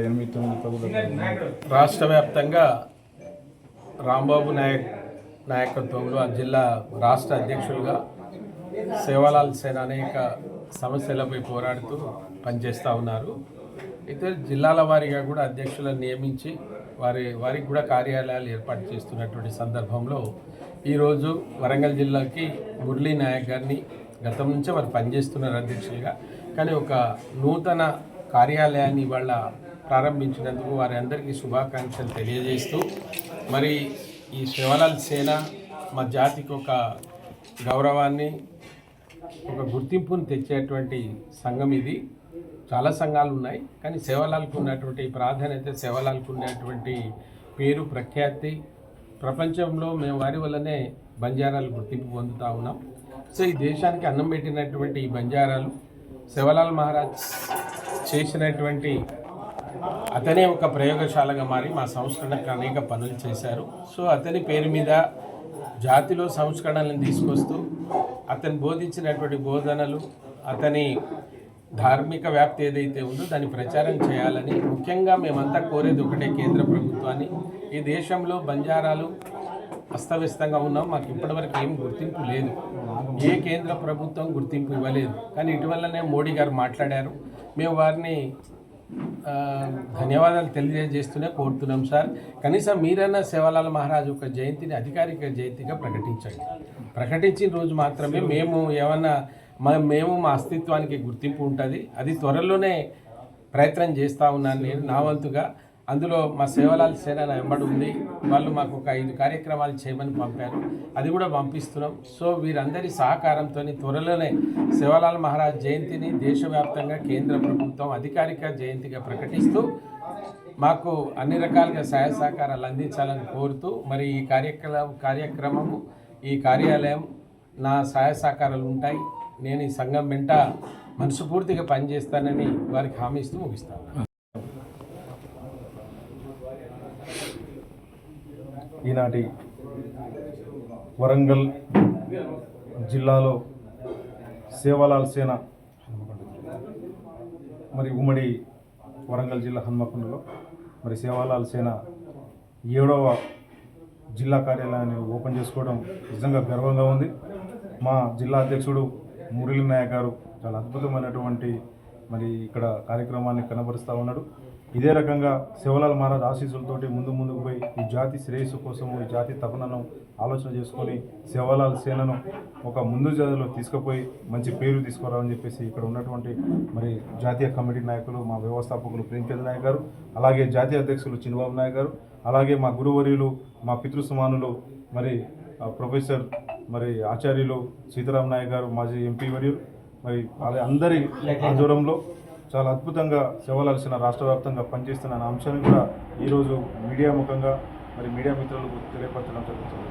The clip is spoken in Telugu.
ఎనిమిది తొమ్మిది రాష్ట్ర వ్యాప్తంగా రాంబాబు నాయక్ నాయకత్వంలో ఆ జిల్లా రాష్ట్ర అధ్యక్షులుగా సేవలాల్ సేన అనేక సమస్యలపై పోరాడుతూ పనిచేస్తూ ఉన్నారు. అయితే జిల్లాల వారీగా కూడా అధ్యక్షులను నియమించి వారి వారికి కూడా కార్యాలయాలు ఏర్పాటు చేస్తున్నటువంటి సందర్భంలో ఈరోజు వరంగల్ జిల్లాకి మురళీ నాయక్ గారిని గతం నుంచే వారు పనిచేస్తున్నారు అధ్యక్షులుగా. కానీ ఒక నూతన కార్యాలయాన్ని ఇవాళ ప్రారంభించినందుకు వారి అందరికీ శుభాకాంక్షలు తెలియజేస్తూ మరి ఈ శివలాల్ సేన మా జాతికి ఒక గౌరవాన్ని ఒక గుర్తింపును తెచ్చేటువంటి సంఘం ఇది. చాలా సంఘాలు ఉన్నాయి కానీ సేవలాలకు ఉన్నటువంటి ప్రాధాన్యత సేవలాలకు ఉన్నటువంటి పేరు ప్రఖ్యాతి ప్రపంచంలో మేము వారి వల్లనే బంజారాలు గుర్తింపు పొందుతూ ఉన్నాం. సో ఈ దేశానికి అన్నం పెట్టినటువంటి ఈ బంజారాలు శివలాల్ మహారాజ్ చేసినటువంటి అతనే ఒక ప్రయోగశాలగా మారి మా సంస్కరణకు అనేక పనులు చేశారు. సో అతని పేరు మీద జాతిలో సంస్కరణలను తీసుకొస్తూ అతను బోధించినటువంటి బోధనలు అతని ధార్మిక వ్యాప్తి ఏదైతే ఉందో దాన్ని ప్రచారం చేయాలని ముఖ్యంగా మేమంతా కోరేది ఒకటే కేంద్ర ప్రభుత్వాన్ని. ఈ దేశంలో బంజారాలు అస్తవ్యస్తంగా ఉన్నాం. మాకు ఇప్పటివరకు ఏం గుర్తింపు లేదు. ఏ కేంద్ర ప్రభుత్వం గుర్తింపు ఇవ్వలేదు. కానీ ఇటీవలనే మోడీ గారు మాట్లాడారు. మేము వారిని ధన్యవాదాలు తెలియజేస్తూనే కోరుతున్నాం సార్. కనీసం మీరైనా సేవలాల్ మహారాజు ఒక జయంతిని అధికారిక జయంతిగా ప్రకటించండి. ప్రకటించిన రోజు మాత్రమే మేము ఏమన్నా మా మేము మా అస్తిత్వానికి గుర్తింపు ఉంటుంది. అది త్వరలోనే ప్రయత్నం చేస్తూ ఉన్నాను నేను నా వంతుగా. అందులో మా సేవలాల్ సేన నా వెంబడి ఉంది. వాళ్ళు మాకు ఒక ఐదు కార్యక్రమాలు చేయమని పంపారు. అది కూడా పంపిస్తున్నాం. సో వీరందరి సహకారంతో త్వరలోనే సేవలాల్ మహారాజ్ జయంతిని దేశవ్యాప్తంగా కేంద్ర ప్రభుత్వం అధికారిక జయంతిగా ప్రకటిస్తూ మాకు అన్ని రకాలుగా సహాయ సహకారాలు అందించాలని కోరుతూ మరి ఈ కార్యక్రమం కార్యక్రమము ఈ కార్యాలయం నా సహాయ సహకారాలు ఉంటాయి. నేను ఈ సంఘం వెంట మనస్ఫూర్తిగా పనిచేస్తానని వారికి హామీ ఇస్తూ ముగిస్తాను. ఈనాటి వరంగల్ జిల్లాలో సేవలాల్ సేన మరి ఉమ్మడి వరంగల్ జిల్లా హన్మకొండలో మరి సేవాలాల్ సేన ఏడవ జిల్లా కార్యాలయాన్ని ఓపెన్ చేసుకోవడం నిజంగా గర్వంగా ఉంది. మా జిల్లా అధ్యక్షుడు మురళీ నాయక్ గారు చాలా అద్భుతమైనటువంటి మరి ఇక్కడ కార్యక్రమాన్ని కనబరుస్తూ ఉన్నాడు. ఇదే రకంగా శివలాల్ మహారాజ్ ఆశీస్సులతోటి ముందు ముందుకు పోయి ఈ జాతి శ్రేయస్సు కోసము ఈ జాతి తపనను ఆలోచన చేసుకొని శివలాల్ సేనను ఒక ముందు జాతిలో తీసుకుపోయి మంచి పేరు తీసుకురావాలని చెప్పేసి ఇక్కడ ఉన్నటువంటి మరి జాతీయ కమిటీ నాయకులు మా వ్యవస్థాపకులు ప్రేమచంద్ర నాయక్ గారు అలాగే జాతీయ అధ్యక్షులు చిన్నబాబు నాయక్ గారు అలాగే మా గురువర్యులు మా పితృసమానులు మరి ప్రొఫెసర్ మరి ఆచార్యులు సీతారాం నాయక్ గారు మాజీ ఎంపీ వర్యులు మరి అందరి ఆధ్వర్యంలో చాలా అద్భుతంగా సేవలాల్సిన రాష్ట్ర వ్యాప్తంగా పనిచేస్తున్న అంశాన్ని కూడా ఈరోజు మీడియా ముఖంగా మరి మీడియా మిత్రులకు తెలియపరచడం జరుగుతుంది.